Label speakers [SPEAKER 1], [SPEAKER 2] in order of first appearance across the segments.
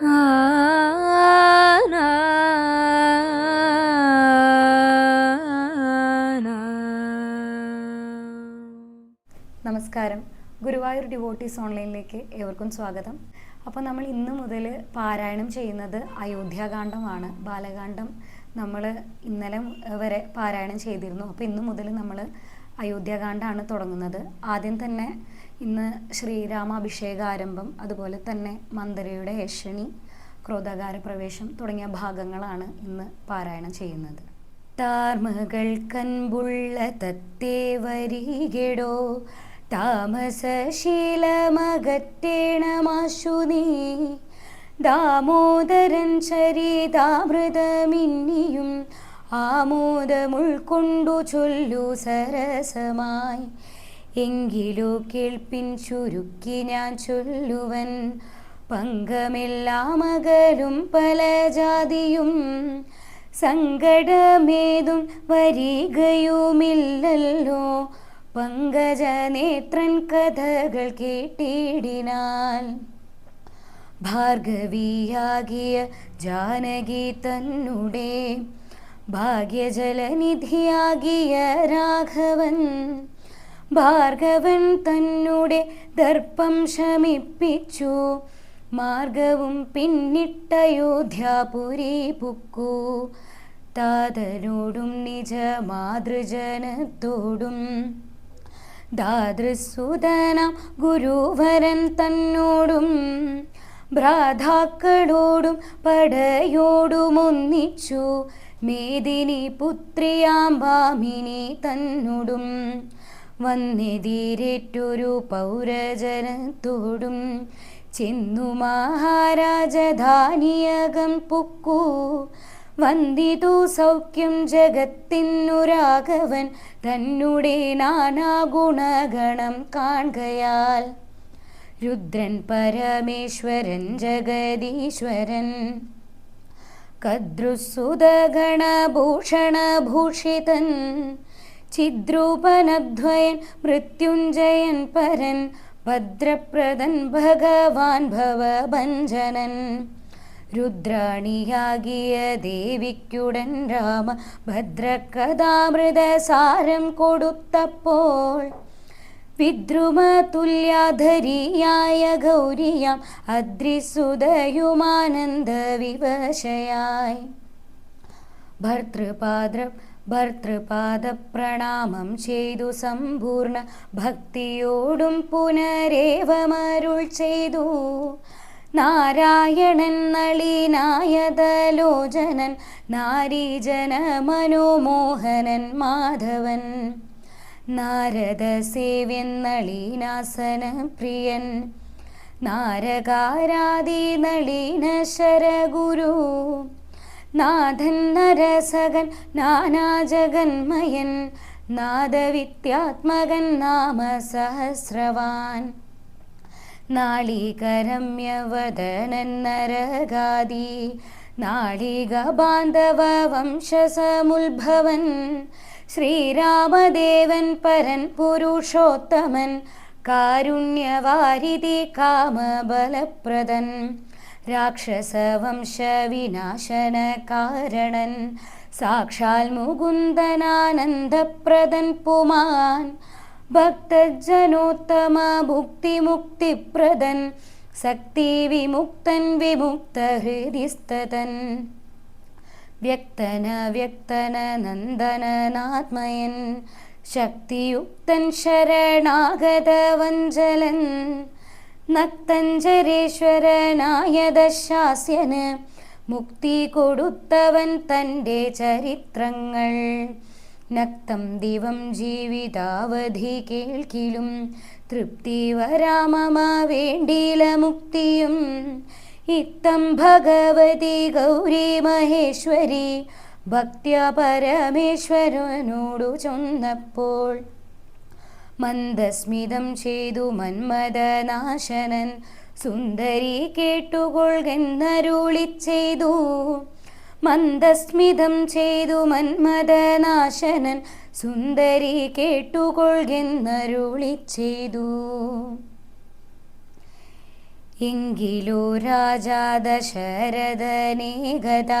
[SPEAKER 1] നമസ്കാരം. ഗുരുവായൂർ ഡിവോട്ടീസ് ഓൺലൈനിലേക്ക് ഏവർക്കും സ്വാഗതം. അപ്പോൾ നമ്മൾ ഇന്ന് മുതൽ പാരായണം ചെയ്യുന്നത് അയോധ്യാകാന്ഡമാണ്. ബാലകാന്ഡം നമ്മൾ ഇന്നലെ വരെ പാരായണം ചെയ്തിരുന്നു. അപ്പോൾ ഇന്ന് മുതൽ നമ്മൾ അയോധ്യാകാന്ഡമാണ് തുടങ്ങുന്നത്. ആദ്യം തന്നെ ഇന്ന് ശ്രീരാമാഭിഷേക ആരംഭം അതുപോലെ തന്നെ മന്ദരയുടെ യക്ഷണി ക്രോധാകാര പ്രവേശം തുടങ്ങിയ ഭാഗങ്ങളാണ് ഇന്ന് പാരായണം ചെയ്യുന്നത്. താർമകൾ കൻപുള്ള തത്തേ വരികെടോ താമസശീലമകറ്റേണമാശു നീ. ദാമോദരൻ ചരിതാമൃതമിന്നിയും ആമോദമുൾക്കൊണ്ടു ചൊല്ലു സരസമായി. എങ്കിലോ കേൾപ്പിൻ ചുരുക്കി ഞാൻ ചൊല്ലുവൻ. പങ്കമെല്ലാമകലും പല ജാതിയും. സങ്കടമേതും വരികയുമില്ലല്ലോ. പങ്കജനേത്രൻ കഥകൾ കേട്ടിടിനാൽ. ഭാർഗവിയാകിയ ജാനകി തന്നുടേ. ഭാഗ്യജലനിധിയാകിയ രാഘവൻ. ഭാർഗവൻ തന്നെ ദർപ്പം ശമിപ്പിച്ചു. മാർഗവും പിന്നിട്ടയോധ്യാപുരി പുക്കു. താതനോടും നിജ മാതൃജനത്തോടും. ദാതൃസുതനാം ഗുരുവരൻ തന്നോടും. ഭ്രാതാക്കളോടും പടയോടുമൊന്നിച്ചു. മേദിനി പുത്രിയാം ഭാമിനി തന്നോടും. വന്നെതിരേറ്റൊരു പൗരജനത്തോടും ചെന്നു മഹാരാജധാനിയകം പുക്കു. വന്ദിതു സൗഖ്യം ജഗത്തിനു രാഘവൻ നാനാ ഗുണഗണം കാണുകയാൽ. രുദ്രൻ പരമേശ്വരൻ ജഗദീശ്വരൻ. കദ്രുസുതഗണഭൂഷണഭൂഷിതൻ ചിദ്രൂപനദ്വയൻ മൃത്യുഞ്ജയൻ പരൻ ഭദ്രപ്രദൻ ഭഗവാൻ ഭവഭഞ്ജനൻ. രുദ്രാണിയാകിയ ദേവിക്കുടൻ രാമ ഭദ്രകഥാമൃതസാരം കൊടുത്തപ്പോൾ വിദ്രുമതുല്യാധരിയായ ഗൗരിയാം അദ്രിസുതയുമാനന്ദ വിവശയായി ഭർത്തൃപാദ്ര ഭർത്തൃപാദ പ്രണാമം ചെയ്തു സമ്പൂർണ ഭക്തിയോടും പുനരേവമരുൾ ചെയ്തു. നാരായണൻ നളിനായതലോചനൻ നാരീജന മനോമോഹനൻ മാധവൻ. നാരദ സേവ്യൻ നളീനാസന പ്രിയൻ നാരകാരാദി നളീന ശരഗുരു നാഥൻ നരസകൻ നാനാജഗന്മയൻ നാദവിത്യാത്മകൻ നാമ സഹസ്രവാൻ നാളികരമ്യവദനൻ നരകാദി നാളിക ബാന്ധവ വംശസമുത്ഭവൻ ശ്രീരാമദേവൻ പരൻ പുരുഷോത്തമൻ കാരുണ്യവാരിതി കാമബലപ്രദൻ. രാക്ഷസവംശവിനാശന കാരണൻ സാക്ഷാൽ മുകുന്ദനാനന്ദപ്രദൻ പുമാൻ ഭക്തജനോത്തമ ഭുക്തിമുക്തിപ്രദൻ ശക്തി വിമുക്തൻ വിമുക്ത ഹൃദിസ്തതൻ വ്യക്തന വ്യക്തന നന്ദനാത്മയൻ ശക്തിയുക്തൻ ശരണാഗത വഞ്ചലൻ നക്തഞ്ചരേശ്വരനായ ദശാസ്യന് മുക്തി കൊടുത്തവൻ തന്റെ ചരിത്രങ്ങൾ. നക്തം ദിവം ജീവിതാവധി കേൾക്കിലും തൃപ്തി വരാമമ വേണ്ടിയില മുക്തിയും. ഇത്തം ഭഗവതി ഗൗരി മഹേശ്വരി ഭക്ത്യ പരമേശ്വരനോടു ചൊന്നപ്പോൾ മന്ദസ്മിതം ചെയ്തു മന്മദനാശനൻ. സുന്ദരി കേട്ടുകൊള്ളുന്നരുളി ചെയ്തു മന്ദസ്മിതം ചെയ്തു മന്മദനാശനൻ. സുന്ദരി കേട്ടുകൊള്ളുന്നരുളി ചെയ്തു എങ്കിലോ രാജാ ദശരഥനേകത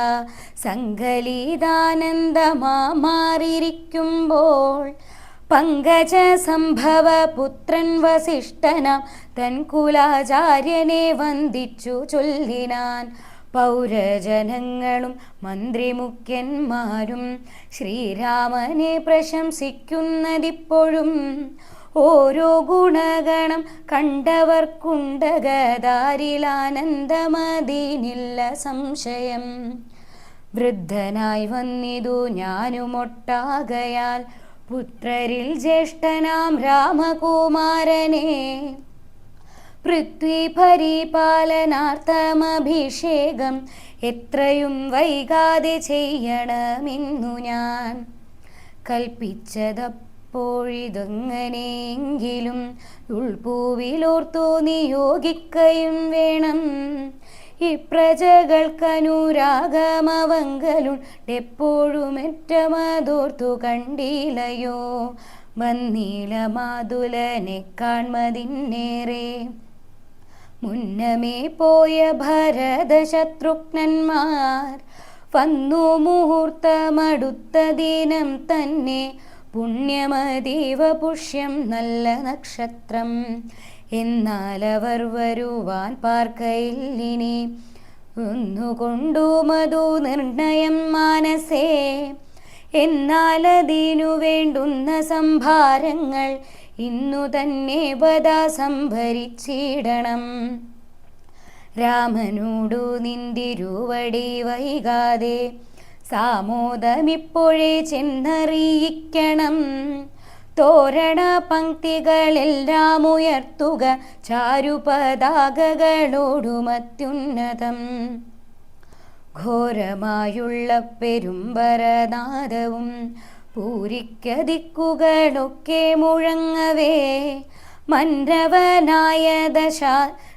[SPEAKER 1] സങ്കലിതാനന്ദമാറിയിരിക്കുമ്പോൾ പങ്കജ സംഭവ പുത്രൻ വസിഷ്ഠനാം തൻ കുലാചാര്യനെ വന്ദിച്ചു ചൊല്ലിനാൻ. പൗരജനങ്ങളും മന്ത്രിമുഖ്യന്മാരും ശ്രീരാമനെ പ്രശംസിക്കുന്നതിപ്പോഴും ഓരോ ഗുണഗണം കണ്ടവർക്കുണ്ടകതാരിലാനന്ദമതീനില്ല സംശയം. വൃദ്ധനായി വന്നിതു ഞാനുമൊട്ടാകയാൽ പുത്രരിൽ ജ്യേഷ്ഠനാം രാമകുമാരനെ. പൃഥ്വി പരിപാലനാർത്ഥമഭിഷേകം എത്രയും വൈകാതെ ചെയ്യണമെന്നു ഞാൻ കൽപ്പിച്ചതപ്പോഴിതങ്ങനെയെങ്കിലും ഉൾപൂവിലോർത്തു നിയോഗിക്കയും വേണം. ഇപ്രജകൾക്കനുരാഗമവങ്കലുണ്ട് എപ്പോഴും കണ്ടില്ലയോ വന്നീല മാതുലനെ കാൺമതിന്നേറെ മുന്നമേ പോയ ഭരതശത്രുഘ്നന്മാർ വന്നു മുഹൂർത്തമടുത്ത ദിനം തന്നെ പുണ്യമതീവ പുഷ്യം നല്ല നക്ഷത്രം. എന്നാൽ അവർ വരുവാൻ പാർക്കയില്ലിനി ഒന്നുകൊണ്ടു മധു നിർണയം മാനസേ. എന്നാൽ അതിനു വേണ്ടുന്ന സംഭാരങ്ങൾ ഇന്നു തന്നെ വധാ സംഭരിച്ചിടണം. രാമനോടു നിന്തിരുവടി വൈകാതെ സാമോദമിപ്പോഴേ ചെന്നറിയിക്കണം. തോരണ പങ്ക്തികളെല്ലാം ഉയർത്തുക ചാരുപതാകകളോടുമത്യുന്നതം. ഘോരമായുള്ള പെരുമ്പരനാദവും പൂരിക്കതിക്കുകളൊക്കെ മുഴങ്ങവേ. മന്നവനായ ദശ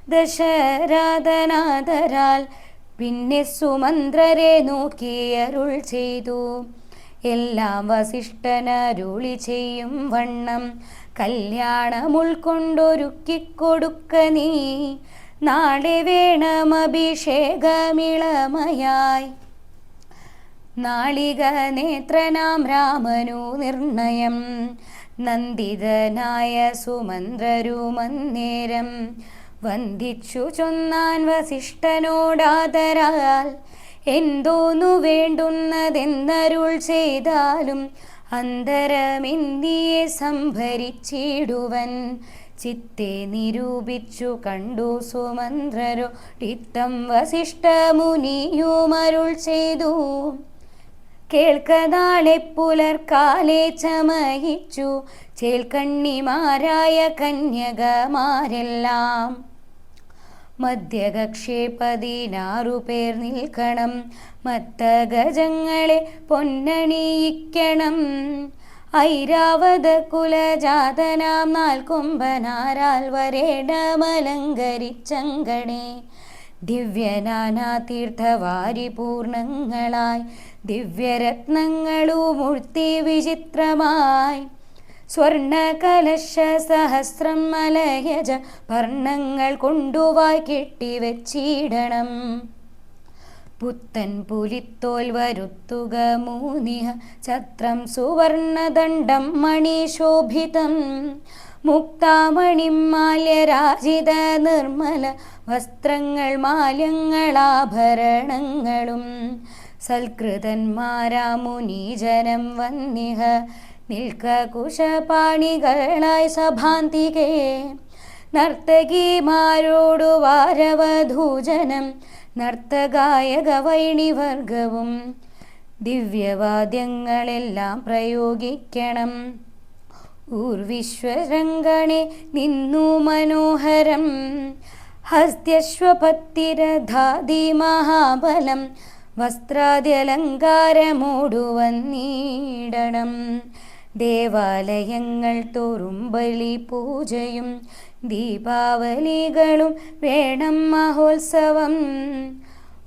[SPEAKER 1] ദശരാധനാഥരാൽ പിന്നെ സുമന്ത്രരെ നോക്കിയരുൾ ചെയ്തു. എല്ലാം വസിഷ്ഠനരുളി ചെയ്യും വണ്ണം. കല്യാണം ഉൾക്കൊണ്ടൊരുക്കിക്കൊടുക്ക നീ. നാളെ വേണം അഭിഷേകമിളമയായി. നാളിക നേത്രനാം രാമനു നിർണയം. നന്ദിതനായ സുമന്ത്രരുമന്നേരം. വന്ദിച്ചു ചൊന്നാൻ വസിഷ്ഠനോടാദരാൽ എന്തോന്നു വേണ്ടുന്നതെന്നരുൾ ചെയ്താലും അന്തരമെന്തിയെ സംഭരിച്ചിടുവൻ. ചിത്തെ നിരൂപിച്ചു കണ്ടു സുമന്ത്രരോ ടിത്തം വസിഷ്ഠമുനിയുമരുൾ ചെയ്തു. കേൾക്കനാളെ പുലർക്കാലെ ചമയിച്ചു ചേൽക്കണ്ണിമാരായ കന്യകമാരെല്ലാം. മധ്യകക്ഷേ പതിനാറു പേർ നിൽക്കണം. മത്തഗജങ്ങളെ പൊന്നണിയിക്കണം. ഐരാവത കുലജാതനാം നാൽക്കൊമ്പനാരാൽ വരേടമലങ്കരിച്ചങ്കണേ ദിവ്യനാനാ തീർത്ഥവാരി പൂർണങ്ങളായി ദിവ്യരത്നങ്ങളു മൂർത്തി വിചിത്രമായി സ്വർണകലശ സഹസ്രം മലയജ വർണങ്ങൾ കൊണ്ടുവായി കെട്ടിവച്ചിടണം. പുത്തൻ പുലിത്തോൽ വരുത്തുക മൂനിഹ ഛത്രം സുവർണദണ്ഡം മണിശോഭിതം. മുക്താമണിമാല്യരാജിത നിർമ്മല വസ്ത്രങ്ങൾ മാല്യങ്ങളാഭരണങ്ങളും. സൽകൃതന്മാരാ മുനീജനം വന്നിഹ നിൽക്ക കുശപാണികളായി സഭാന്തികേ. നർത്തകിമാരോടു വാരവധൂജനം നർത്തഗായക വൈണിവർഗവും ദിവ്യവാദ്യങ്ങളെല്ലാം പ്രയോഗിക്കണം. ഊർവിശ്വരംഗണെ നിന്നു മനോഹരം ഹസ്ത്യശ്വപത്തിരധാതി മഹാബലം വസ്ത്രാദ്യലങ്കാരമോടു വന്നിടണം ദേവാലയങ്ങൾ തോറും ബലി പൂജയും ദീപാവലികളും വേണം മഹോത്സവം.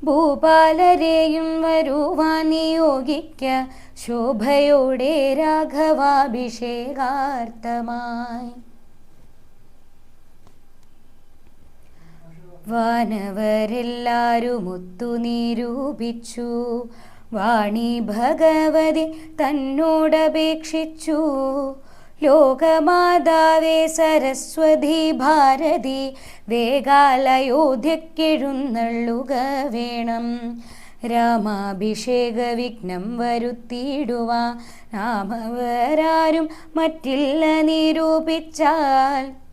[SPEAKER 1] ഭൂപാലരെയും വരുവാൻ നിയോഗിക്ക ശോഭയോടെ രാഘവാഭിഷേകാർത്ഥമായി. വാനവരെല്ലാരും ഒത്തു നിരൂപിച്ചു വാണി ഭഗവതി തന്നോടപേക്ഷിച്ചു. ലോകമാതാവേ സരസ്വതി ഭാരതി വേഗാലയോധ്യക്കെഴുന്നള്ളുക വേണം. രാമാഭിഷേക വിഘ്നം വരുത്തിയിടുവാ രാമവരാരും മറ്റില്ല നിരൂപിച്ചാൽ.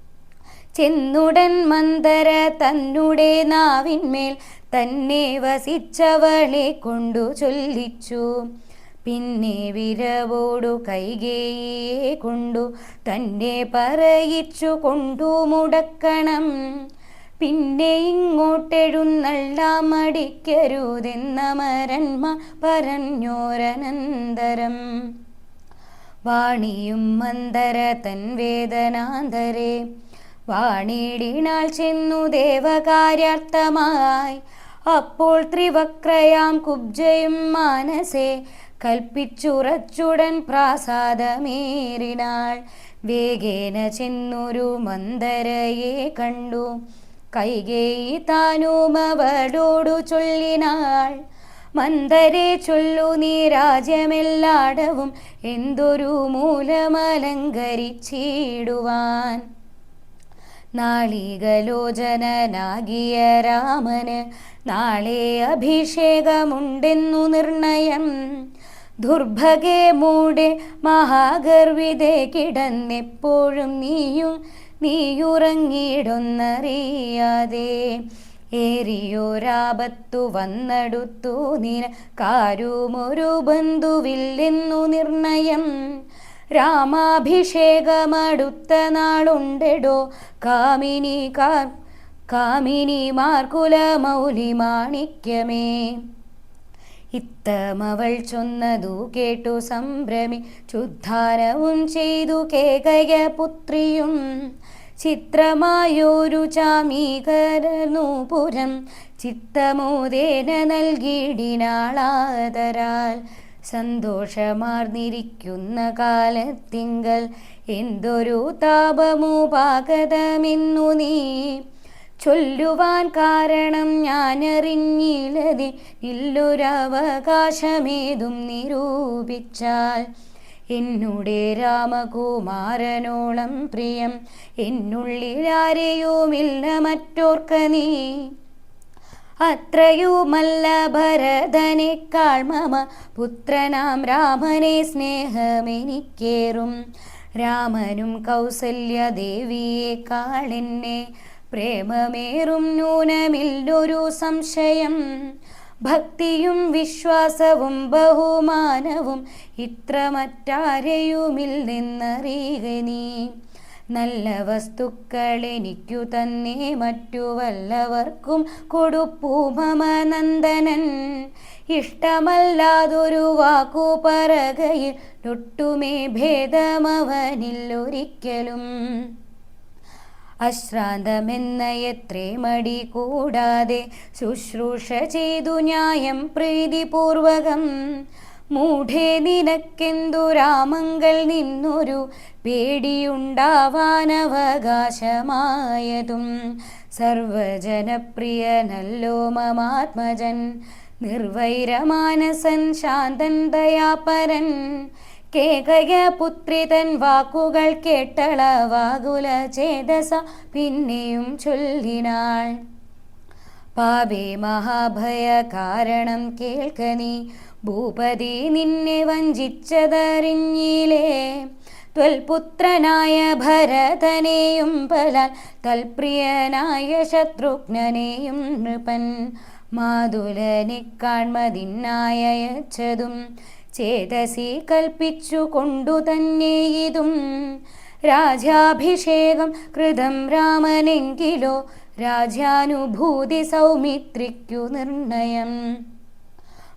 [SPEAKER 1] ചെന്നുടൻ മന്ദര തന്നുടെ നാവിന്മേൽ തന്നെ വസിച്ചവളെ കൊണ്ടു ചൊല്ലിച്ചു. പിന്നെ വിരവോടു കൈകേയെ കൊണ്ടു തന്നെ പറയിച്ചു കൊണ്ടു മുടക്കണം. പിന്നെ ഇങ്ങോട്ടെഴുന്നള്ളാമടിക്കരുതെന്ന മരന്മ പറഞ്ഞോരനന്തരം. വാണിയും മന്ദര തൻ വേദനാന്തരെ വാണിടിനാൾ ചെന്നു ദേവകാര്യാർത്ഥമായി. അപ്പോൾ ത്രിവക്രയാം കുബ്ജയും മാനസേ കൽപ്പിച്ചുറച്ചുടൻ പ്രാസാദമേറിനാൾ. വേഗേന ചെന്നൊരു മന്ദരയെ കണ്ടു. കൈകേയി താനും ചൊല്ലിനാൾ. മന്ദരെ ചൊല്ലു നീ രാജ്യമെല്ലാടവും എന്തൊരു മൂലമലങ്കരിച്ചിടുവാൻ. നാളികലോചനാകിയ രാമന് നാളെ അഭിഷേകമുണ്ടെന്നു നിർണയം. ദുർഭഗേ മൂടെ മഹാഗർവിതേ കിടന്നെപ്പോഴും നീയും നീയുറങ്ങിയിടൊന്നറിയാതെ. ഏറിയൊരാപത്തു വന്നടുത്തു നിന കാരുമൊരു ബന്ധുവില്ലെന്നു നിർണയം. രാമാഭിഷേകമടുത്ത നാളുണ്ടെടോ. കാമിനി കാർ കാമിനി മാർക്കുല മൗലി മാണിക്യമേ. ഇത്തമവൾ ചൊന്നതു കേട്ടു സംഭ്രമി ചുദ്ധാരവും ചെയ്തു കേകയ പുത്രിയും ചിത്രമായൊരു ചാമീകരനു പുരം ചിത്തമോദേന നൽകിയിടിനാളാതരാൽ സന്തോഷമാർന്നിരിക്കുന്ന കാലത്തിങ്കൽ എന്തൊരു താപമുപാകതമെന്നു നീ ചൊല്ലുവാൻ കാരണം ഞാനറിഞ്ഞില്ലതി ഇല്ലൊരവകാശമേതും നിരൂപിച്ചാൽ. എന്നുടെ രാമകുമാരനോളം പ്രിയം എന്നുള്ളിലാരെയുമില്ല മറ്റോർക്ക നീ. അത്രയുമല്ല ഭരതനേക്കാൾ മമ. പുത്രനാം രാമനെ സ്നേഹമെനിക്കേറും. രാമനും കൗസല്യദേവിയേക്കാൾ എന്നെ പ്രേമമേറും. നൂനമില്ലൊരു സംശയം. ഭക്തിയും വിശ്വാസവും ബഹുമാനവും ഇത്ര മറ്റാരെയുമില്ലെന്നറിയുക നീ. നല്ല വസ്തുക്കൾ എനിക്കു തന്നെ മറ്റു വല്ലവർക്കും കൊടുപ്പൂ ഇഷ്ടമല്ലാതൊരു വാക്കു പറകയിൽ ഒട്ടുമേ ഭേദമവനില്ലൊരിക്കലും അശ്രാന്തമെന്ന എത്രേ മടി കൂടാതെ ശുശ്രൂഷ ചെയ്തു ന്യായം പ്രീതിപൂർവകം. മൂഢേ നിനക്കെന്തു രാമങ്ങൾ നിന്നൊരു പേടിയുണ്ടാവാനവകാശമായതും സർവജനപ്രിയനല്ലോ മമാത്മജൻ നിർവൈരമാനസൻ ശാന്തൻ ദയാപരൻ കേകയ പുത്രി തൻ വാക്കുകൾ കേട്ടളവാകുല ചേതസ പിന്നെയും ചൊല്ലിനാൾ. പാപേ മഹാഭയ കാരണം കേൾക്ക നീ. ഭൂപതി നിന്നെ വഞ്ചിച്ചതറിഞ്ഞിലേ. ത്വൽപുത്രനായ ഭരതനെയും പലാൽ തൽപ്രിയനായ ശത്രുഘ്നനെയും നൃപൻ മാതുലനെ കാൺമതിനായച്ചതും ചേതസി കൽപ്പിച്ചു കൊണ്ടു തന്നെ ഇതും. രാജാഭിഷേകം കൃതം രാമനെങ്കിലോ രാജാനുഭൂതി സൗമിത്രിക്കു നിർണയം.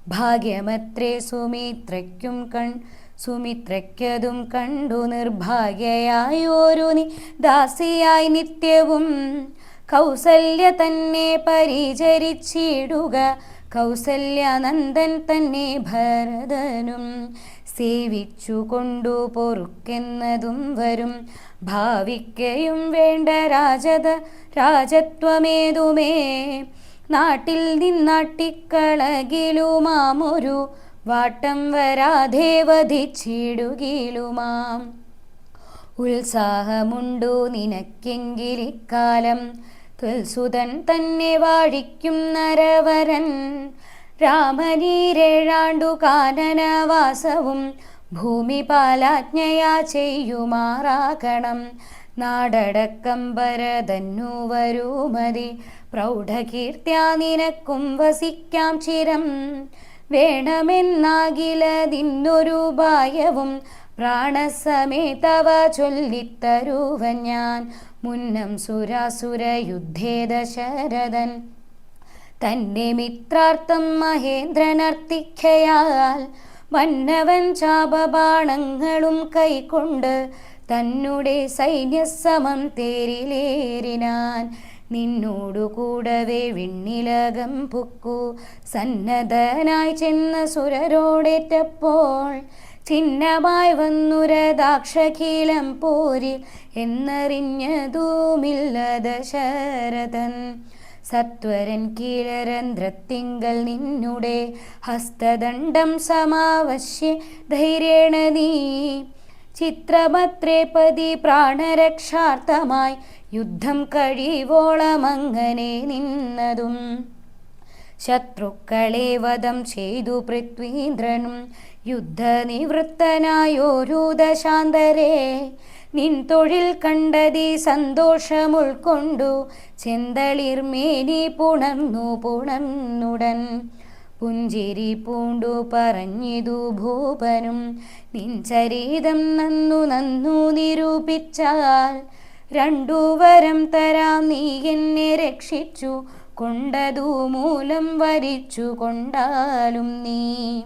[SPEAKER 1] ഭാഗ്യമത്രേ സുമിത്രയ്ക്കും കൺ സുമിത്രയ്ക്കതും കണ്ടു നിർഭാഗ്യയായോരു നി ദാസിയായി നിത്യവും കൗസല്യ തന്നെ പരിചരിച്ചിടുക. കൗസല്യാനന്ദൻ തന്നെ ഭരതനും സേവിച്ചു കൊണ്ടു പൊറുക്കെന്നതും വരും. ഭാവിക്കയും വേണ്ട രാജത രാജത്വമേതുമേ നാട്ടിൽ നിന്നാട്ടിക്കളകിലുമാമൊരു വാട്ടം വരാതെ വധിച്ചിടുകിലുമാം. ഉത്സാഹമുണ്ടു നിനക്കെങ്കിലിക്കാലം തുൽസുതൻ തന്നെ വാഴിക്കും നരവരൻ. രാമനീരേഴാണ്ടു കാനനവാസവും ഭൂമി പാലാജ്ഞയാ ചെയ്യുമാറാകണം. നാടടക്കം ഭരതന്നു വരൂമതി. പ്രൗഢകീർത്തിയാ നിനക്കും വസിക്കാം ചിരം. വേണമെന്നാകിലതിന്നൊരു ഭായവും പ്രാണസമേതവ ചൊല്ലിത്തരൂവൻ ഞാൻ. മുന്നം സുരാസുര യുദ്ധേ ദശരഥൻ. തന്റെ മിത്രാർത്ഥം മഹേന്ദ്രനർത്തിക്കയാൽ മന്നവൻ ചാപബാണങ്ങളും കൈക്കൊണ്ട് തന്നുടെ സൈന്യസമം തേരിലേറിനാൻ. നിന്നോടു കൂടവേ വിണ്ണിലകം പുക്കു. സന്നദ്ധനായി ചെന്ന സുരരോടേറ്റപ്പോൾ ചിഹ്നമായി വന്നുരദാക്ഷകീലം പോരിൽ എന്നറിഞ്ഞതുമില്ല ദശരഥൻ സത്വരൻ കീലരന്ധ്രത്തിങ്കൽ നിന്നുടെ ഹസ്തദണ്ഡം സമാവശ്യ ധൈര്യേണ നീ. ചിത്രമത്രേ പതി പ്രാണരക്ഷാർത്ഥമായി യുദ്ധം കഴിവോളമങ്ങനെ നിന്നതും ശത്രുക്കളെ വധം ചെയ്തു പൃഥ്വീന്ദ്രനും യുദ്ധനിവൃത്തനായോരു ദശാന്തരെ. നിൻ തൊഴിൽ കണ്ടതി സന്തോഷമുൾക്കൊണ്ടു ചെന്തളിർമേനി പുണർന്നു പുണർന്നുടൻ. പുഞ്ചിരി പൂണ്ടു പറഞ്ഞിതു ഭൂപനും നിൻ ചരീതം നന്നു നന്നു നിരൂപിച്ചാൽ രണ്ടു വരം തരാം നീ എന്നെ രക്ഷിച്ചു കൊണ്ടതു മൂലം വരിച്ചു കൊണ്ടാലും നീ.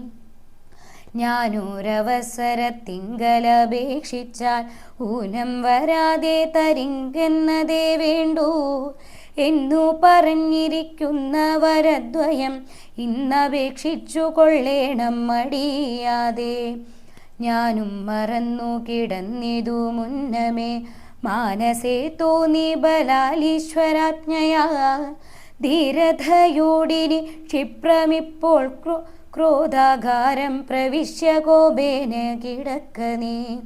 [SPEAKER 1] ഞാനൊരവസരത്തിങ്കലപേക്ഷിച്ചാൽ ഊനം വരാതെ തരിങ്കെന്നതേ വേണ്ടൂ. എന്നു പറഞ്ഞിരിക്കുന്നവരദ്വയം ഇന്നപേക്ഷിച്ചു കൊള്ളേണം മടിയാതെ. ഞാനും മറന്നു കിടന്നിതു മുന്നമേ മാനസേ തോന്നി ബലാലീശ്വരാജ്ഞയാ. ധീരതയോടിനി ക്ഷിപ്രമിപ്പോൾ ക്രോ ക്രോധാകാരം പ്രവിശ്യ കോപേന കിടക്കനേ.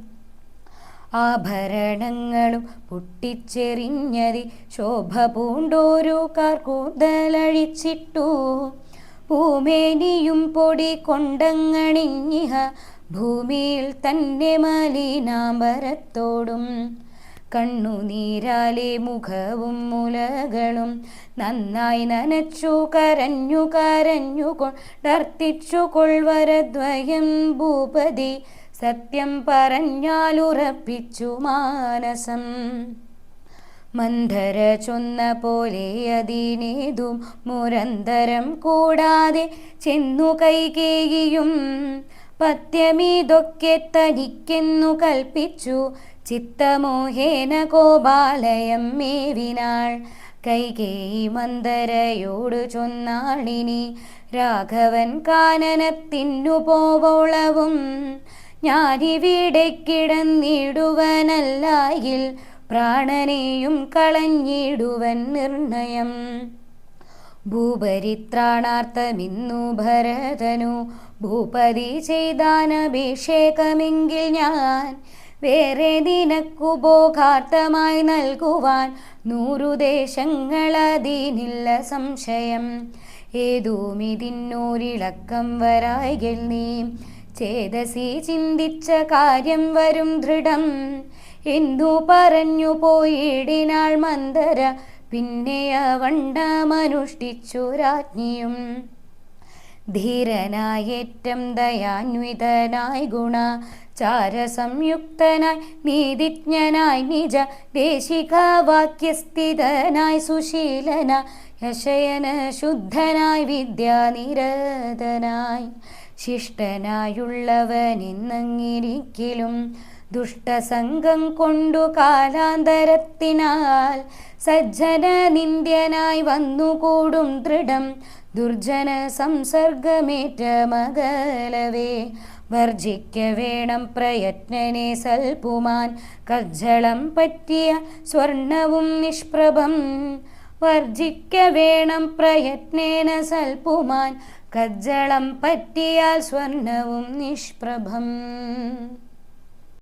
[SPEAKER 1] ആഭരണങ്ങളും പൊട്ടിച്ചെറിഞ്ഞതി ശോഭ പൂണ്ടോരു കാർക്കൂതലഴിച്ചിട്ടു ഭൂമേനിയും പൊടി കൊണ്ടങ്ങണിഞ്ഞിഹ ഭൂമിയിൽ തന്നെ മലിനാംബരത്തോടും. കണ്ണുനീരാലെ മുഖവും മുലകളും നന്നായി നനച്ചു കരഞ്ഞു കരഞ്ഞു കൊണ്ടർത്തിച്ചു കൊൾവരദ്വയം ഭൂപതി. സത്യം പറഞ്ഞാലുറപ്പിച്ചു മാനസം. മന്ധര ചൊന്ന പോലെ അതിനേതും മുരന്തരം കൂടാതെ ചെന്നു കൈകേയും പത്യമീതൊക്കെ തനിക്കെന്നു കൽപ്പിച്ചു. ചിത്തമോഹേന കോപാലയം മേവിനാൾ. കൈകേയി മന്ദരയോട് ചൊന്നാളിനി. രാഘവൻ കാനനത്തിനു പോവോളവും. ഞാനിവിടെ കിടന്നിടുവനല്ലായിൽ പ്രാണനെയും കളഞ്ഞിടുവൻ നിർണയം. ഭൂപരിത്രാണാർത്ഥമിന്നു ഭരതനു. ഭൂപതി ചെയ്താനഭിഷേകമെങ്കിൽ ഞാൻ വേറെ നിനക്കുപോകാർത്ഥമായി നൽകുവാൻ നൂറു ദേശങ്ങളതിനില്ല സംശയം. ഏതോമിതിന്നോരിളക്കം വരായികൾ നീ. ചേതസി ചിന്തിച്ച കാര്യം വരും ദൃഢം. എന്തു പറഞ്ഞു പോയിടിനാൾ മന്ദര. പിന്നെ അവണ്ടമനുഷ്ഠിച്ചു രാജ്ഞിയും. ധീരനായേറ്റം ദയാന്വിതനായി ഗുണ ചാരസംയുക്തനായി നീതിജ്ഞനായി നിജ ദേശികാവാക്യസ്ഥിതനായി സുശീലന യശയന ശുദ്ധനായി വിദ്യാനിരതനായി. ശിഷ്ടനായുള്ളവനിന്നങ്ങിരിക്കലും ദുഷ്ടസംഗം കൊണ്ടു കാലാന്തരത്തിനാൽ സജ്ജന നിന്ദ്യനായി വന്നുകൂടും ദൃഢം ദുർജന സംസർഗമേറ്റ മകലവേ വർജിക്ക വേണം പ്രയത്നനെ സൽപുമാൻ. കജ്ജളം പറ്റിയ സ്വർണവും നിഷ്പ്രഭം വർജിക്ക വേണം പ്രയത്നേന സൽപുമാൻ. കജ്ജളം പറ്റിയാൽ സ്വർണവും നിഷ്പ്രഭം.